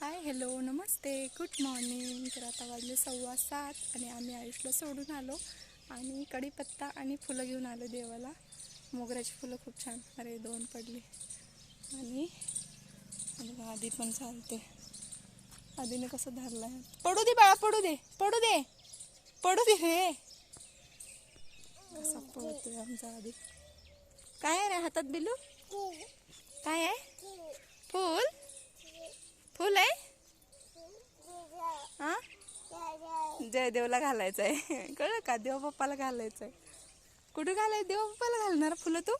हाय hello नमस्ते good morning. तर आता वाजले सव्वा सात आणि आम्ही आयुषला सोडून आलो आणि कढीपत्ता आणि फुलं घेऊन आलो देवाला. मोगऱ्याची फुलं खूप छान. अरे दोन पडली. आणि आधी पण चालते. आधीने कसं धरलं पडू दे बाळा पडू दे पडू दे. पडू दे रे असा पळतोय आमचा आधी. काय आहे रे हातात बिलू? काय आहे? फुल? फुल आहे हा? जयदेवला घालायचं आहे कळलं का? देव बाप्पाला घालायचं आहे कुठे घालाय? देव बाप्पाला घालणार फुलं तू?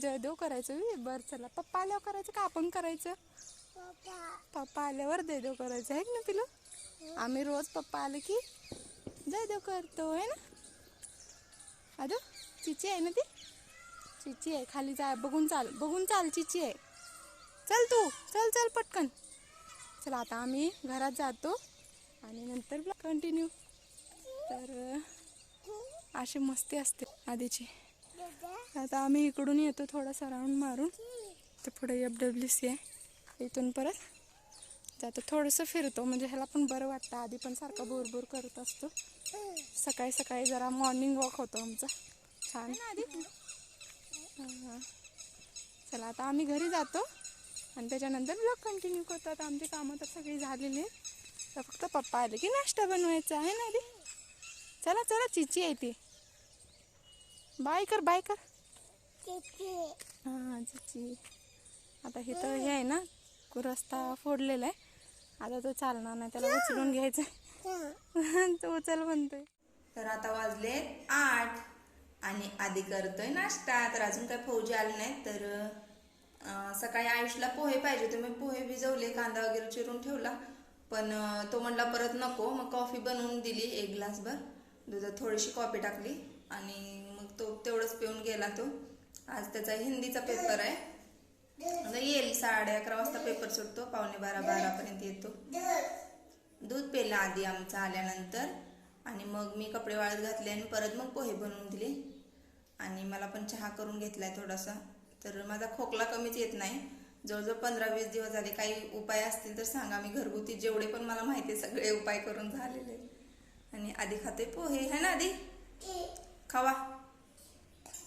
जयदेव करायचं बी? बरं चला. पप्पा आल्यावर करायचं का आपण करायचं? पप्पा आल्यावर जयदेव करायचं. आहे ना पिलू? आम्ही रोज पप्पा आले की जयदेव करतो. आहे ना? अजून? चिची आहे ना ती? चिची आहे. खाली जा. बघून चाल. बघून चाल. चिची आहे. चल तू चल चल पटकन. चला आता आम्ही घरात जातो आणि नंतर कंटिन्यू तर अशी मस्ती असते आधीची. आता आम्ही इकडून येतो थोडासा राऊंड मारून. तर पुढे एफ डब्ल्यू सी आहे. इथून परत जातो. थोडंसं फिरतो म्हणजे ह्याला पण बरं वाटतं. आधी पण सारखा बोर बोर करत असतो. सकाळी सकाळी जरा मॉर्निंग वॉक होतो आमचा. छान. आधी. चला आता आम्ही घरी जातो. आणि त्याच्यानंतर ब्लॉग कंटिन्यू करतो आता आमची कामं तर सगळी झालेली आहेत. तर फक्त पप्पा आले की नाश्ता बनवायचा आहे ना आधी चला चला चिची आहे ती. बाय कर बाय कर. हां चिची. आता हे तर हे आहे ना रस्ता फोडलेला आहे. आता तो चालणार नाही त्याला उचलून घ्यायचं तो उचल म्हणतोय. तर आता वाजले आठ आणि आधी करतोय नाश्ता. तर अजून काय फौजी आले नाहीत तर सकाळी आयुषला पोहे पाहिजे होते. मी पोहे भिजवले कांदा वगैरे चिरून ठेवला. पण तो म्हणला परत नको मग कॉफी बनवून दिली एक ग्लासभर. दुधात थोडीशी कॉफी टाकली आणि मग तो तेवढंच पिऊन गेला तो. आज त्याचा हिंदीचा पेपर आहे. येईल साडे अकरा वाजता पेपर सुटतो. पावणे बारा बारापर्यंत येतो. दूध पेला आधी आमचं आल्यानंतर. आणि मग मी कपडे वाळत घातले आणि परत मग पोहे बनवून दिले. आणि मला पण चहा करून घेतलाय थोडासा. तर माझा खोकला कमीच येत नाही. जवळजवळ पंधरा वीस दिवस झाले काही उपाय असतील तर सांगा. मी घरगुती जेवढे पण मला माहिती आहे सगळे उपाय करून झालेले. आणि आधी खाते पोहे है ना आधी? खावा.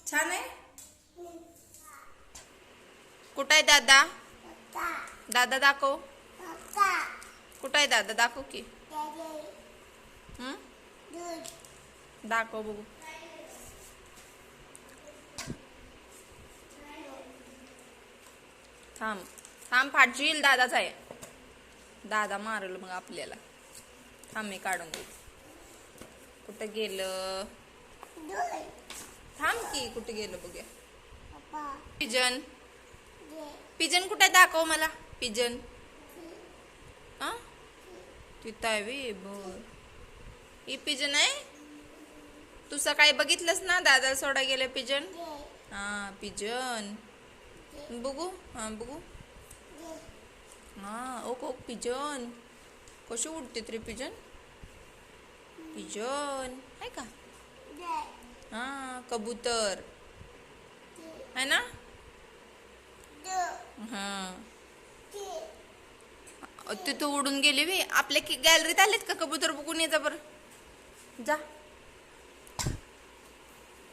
छान आहे? कुठं आहे दादा? दादा दाखव. कुठं आहे दादा? दाखव की? दाखव बघू. थांब. थांब फाटशील दादाच आहे. दादा मारल मग आपल्याला. थांब मी काढून देऊ कुठं गेलं? थांब की कुठे गेलं बघूया. पिजन. पिजन कुठे? दाखव मला. पिजन. हा तिथं आहे वे बर. ही पिजन आहे? तू सकाळी बघितलंस ना दादा सोडा गेले पिजन? हा पिजन. बघू हां बघू हां ओक ओक पिजन कशी उडते तरी पिजन पिजन आहे का हां कबूतर है ना हां तिथं उडून गेली बी आपल्या की गॅलरीत आलेत का कबूतर बघून ये जा बरं जा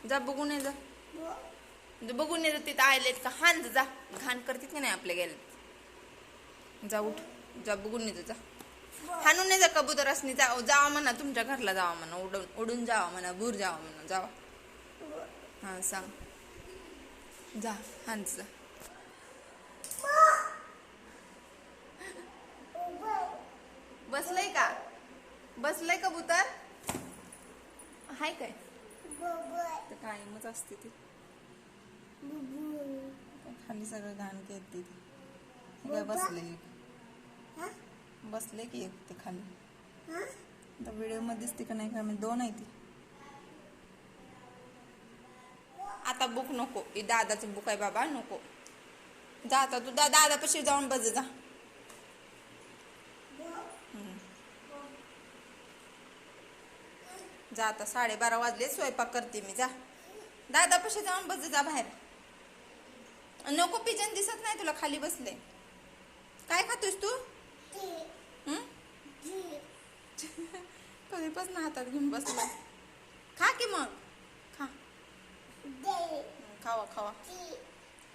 जा बघून ये जा म्हणजे बघून येतो तिथं आलेत का? हान जा घाण करतात की नाही आपल्या गॅलरीत जा उठ. जा बघून येतो जा. हाणून नाही जा कबूतर असणी जा जावा म्हणा तुमच्या घरला जावा म्हणा उडून उडून जावा म्हणा भूर जावा म्हणा जावा. हां सांग. जा हांच जा. बसलंय का? बसलंय कबूतर? हाय काय? तर कायमच असते ती. खाली सगळं घाण हे काय बसले बसले की एक ते खाली. आता व्हिडिओमध्ये दिसते का नाही का मी दोन आहे ती. आता बुक नको. ही दादाचं बुक आहे बाबा नको. जा आता तू दा दादापाशी जाऊन बस जा. जा आता साडेबारा वाजले स्वयंपाक करते मी जा. दादापाशी जाऊन बस जा बाहेर. नको पिजन दिसत नाही तुला खाली बसले. काय खातोस तू? कधीपासून हातात घेऊन बसला खा की मग. खा. खावा खावा.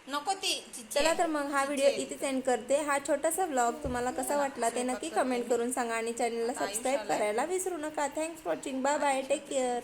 नको ती. चला तर मग हा व्हिडिओ इथेच एंड करते. हा छोटासा व्लॉग तुम्हाला कसा वाटला ते नक्की कमेंट करून सांगा आणि चॅनलला सबस्क्राईब करायला विसरू नका. Thanks watching bye bye take care